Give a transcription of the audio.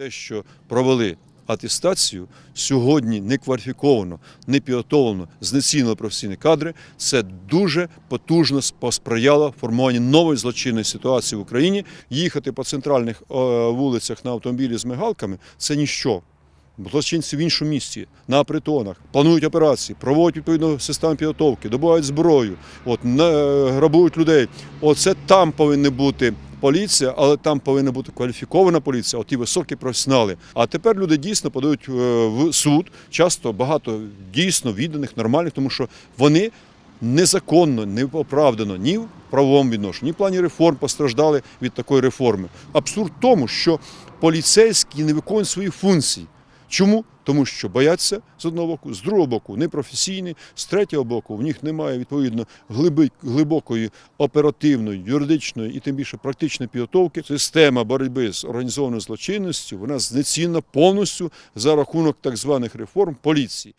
те, що провели атестацію, сьогодні не кваліфіковано, не підготовлено, знецінили професійні кадри, це дуже потужно посприяло формуванню нової злочинної ситуації в Україні. Їхати по центральних е, вулицях на автомобілі з мигалками це ніщо. Злочинці в іншому місці, на притонах, планують операції, проводять відповідну систему підготовки, добувають зброю, от, на- грабують людей. Оце там повинна бути поліція, але там повинна бути кваліфікована поліція, оті ті високі професіонали. А тепер люди дійсно подають е, в суд, часто багато дійсно відданих, нормальних, тому що вони незаконно, не оправдано ні в правовому відношенні, ні в плані реформ постраждали від такої реформи. Абсурд в тому, що поліцейські не виконують свої функції. Чому? Тому що бояться з одного боку, з другого боку непрофесійні, з третього боку в них немає відповідно глибокої оперативної, юридичної і тим більше практичної підготовки. Система боротьби з організованою злочинністю вона знецінна повністю за рахунок так званих реформ поліції.